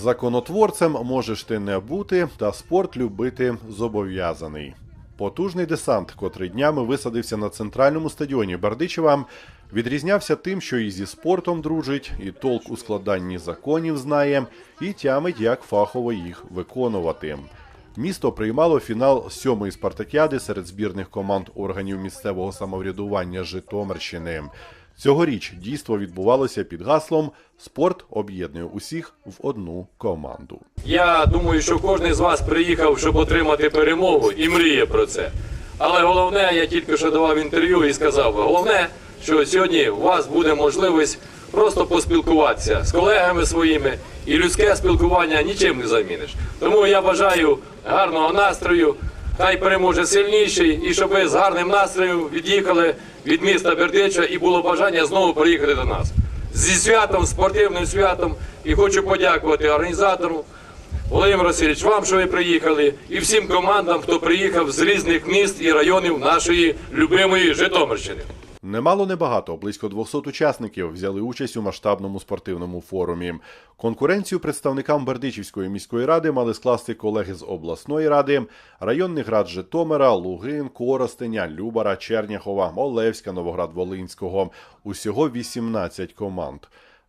Законотворцем можеш ти не бути, та спорт любити зобов'язаний. Потужний десант, котрий днями висадився на центральному стадіоні Бердичева, відрізнявся тим, що і зі спортом дружить, і толк у складанні законів знає, і тямить, як фахово їх виконувати. Місто приймало фінал сьомої спартакіади серед збірних команд органів місцевого самоврядування Житомирщини. Цьогоріч дійство відбувалося під гаслом Спорт об'єднує усіх в одну команду. Я думаю, що кожен з вас приїхав, щоб отримати перемогу і мріє про це. Але головне, я тільки що давав інтерв'ю і сказав, головне, що сьогодні у вас буде можливість просто поспілкуватися з колегами своїми, і людське спілкування нічим не заміниш. Тому я бажаю гарного настрою, хай переможе сильніший, і щоб ви з гарним настроєм від'їхали від міста Бердича і було бажання знову приїхати до нас. Зі святом, спортивним святом, і хочу подякувати організатору. Володимир Васильович, вам, що ви приїхали, і всім командам, хто приїхав з різних міст і районів нашої любимої Житомирщини. Немало небагато, близько 200 учасників взяли участь у масштабному спортивному форумі. Конкуренцію представникам Бердичівської міської ради мали скласти колеги з обласної ради, районних рад Житомира, Лугин, Коростеня, Любара, Черняхова, Олевська, Новоград-Волинського. Усього 18 команд.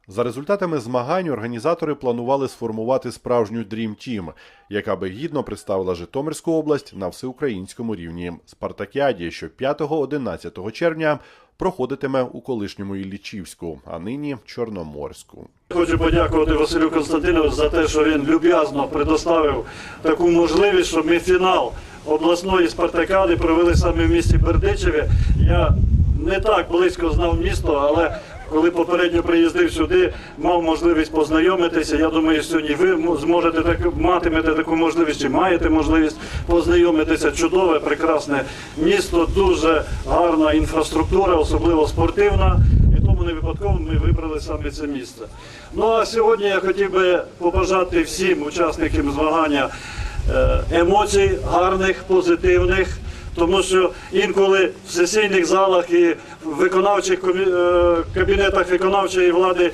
За результатами змагань організатори планували сформувати справжню Dream Team, яка би гідно представила Житомирську область на всеукраїнському рівні Спартакіаді, що 5-11 червня проходитиме у колишньому Іллічівську, а нині Чорноморську. Хочу подякувати Василю Константиновичу за те, що він люб'язно предоставив таку можливість, щоб ми фінал обласної спартакади провели саме в місті Бердичеві. Я не так близько знав місто, але коли попередньо приїздив сюди, мав можливість познайомитися. Я думаю, сьогодні ви зможете так матимете таку можливість, чи маєте можливість познайомитися. Чудове, прекрасне місто, дуже гарна інфраструктура, особливо спортивна. Тому не випадково ми вибрали саме це місце. Ну а сьогодні я хотів би побажати всім учасникам змагання е, емоцій гарних, позитивних. Тому що інколи в сесійних залах і в виконавчих е, кабінетах виконавчої влади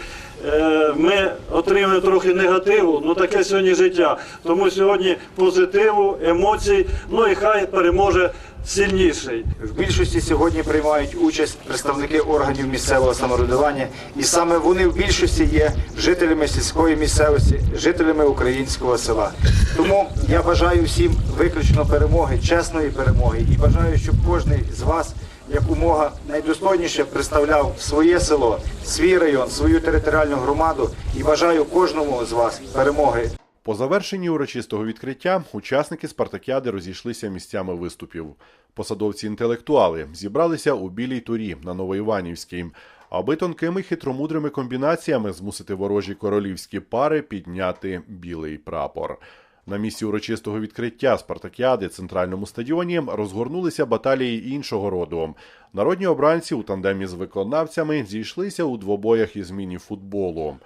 ми отримуємо трохи негативу, ну таке сьогодні життя. Тому сьогодні позитиву, емоцій, ну і хай переможе сильніший. В більшості сьогодні приймають участь представники органів місцевого самоврядування, і саме вони в більшості є жителями сільської місцевості, жителями українського села. Тому я бажаю всім виключно перемоги, чесної перемоги, і бажаю, щоб кожен з вас якомога найдостойніше представляв своє село, свій район, свою територіальну громаду. І бажаю кожному з вас перемоги По завершенні урочистого відкриття учасники спартакіади розійшлися місцями виступів. Посадовці-інтелектуали зібралися у білій турі на Новоіванівській, аби тонкими хитромудрими комбінаціями змусити ворожі королівські пари підняти білий прапор. На місці урочистого відкриття спартакіади центральному стадіоні розгорнулися баталії іншого роду. Народні обранці у тандемі з виконавцями зійшлися у двобоях із міні-футболу.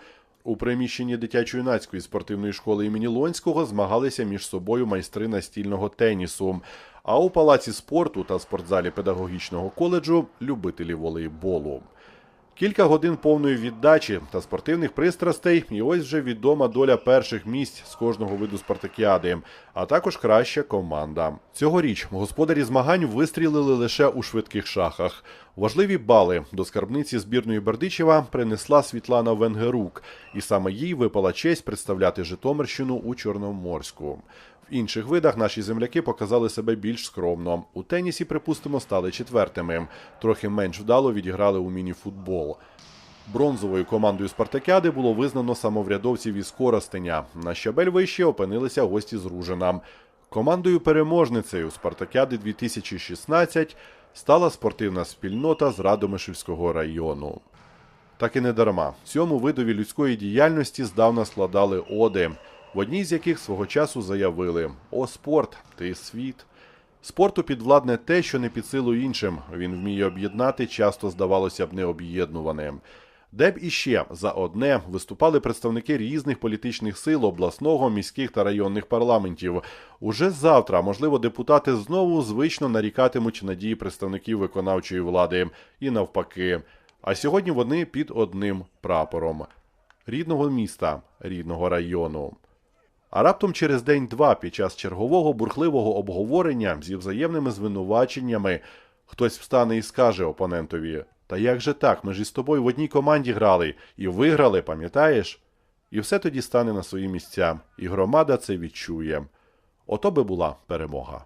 У приміщенні дитячо-юнацької спортивної школи імені Лонського змагалися між собою майстри настільного тенісу. А у палаці спорту та спортзалі педагогічного коледжу любителі волейболу. Кілька годин повної віддачі та спортивних пристрастей, і ось вже відома доля перших місць з кожного виду спартакіади, а також краща команда. Цьогоріч господарі змагань вистрілили лише у швидких шахах. Важливі бали до скарбниці збірної Бердичева принесла Світлана Венгерук, і саме їй випала честь представляти Житомирщину у Чорноморську. Інших видах наші земляки показали себе більш скромно. У тенісі, припустимо, стали четвертими. Трохи менш вдало відіграли у міні-футбол. Бронзовою командою спартакіади було визнано самоврядовців із Коростеня. На щабель вище опинилися гості з Ружина. Командою переможницею спартакіади 2016 стала спортивна спільнота з Радомишльського району. Так і не дарма. Цьому видові людської діяльності здавна складали оди, в одній з яких свого часу заявили: О, спорт, ти світ. Спорту підвладне те, що не під силу іншим. Він вміє об'єднати, часто здавалося б, необ'єднуване. Де б іще за одне виступали представники різних політичних сил обласного, міських та районних парламентів. Уже завтра, можливо, депутати знову звично нарікатимуть на дії представників виконавчої влади і навпаки. А сьогодні вони під одним прапором. рідного міста, рідного району. А раптом через день-два під час чергового бурхливого обговорення зі взаємними звинуваченнями хтось встане і скаже опонентові: Та як же так? Ми ж із тобою в одній команді грали і виграли, пам'ятаєш? І все тоді стане на свої місця, і громада це відчує. Ото би була перемога.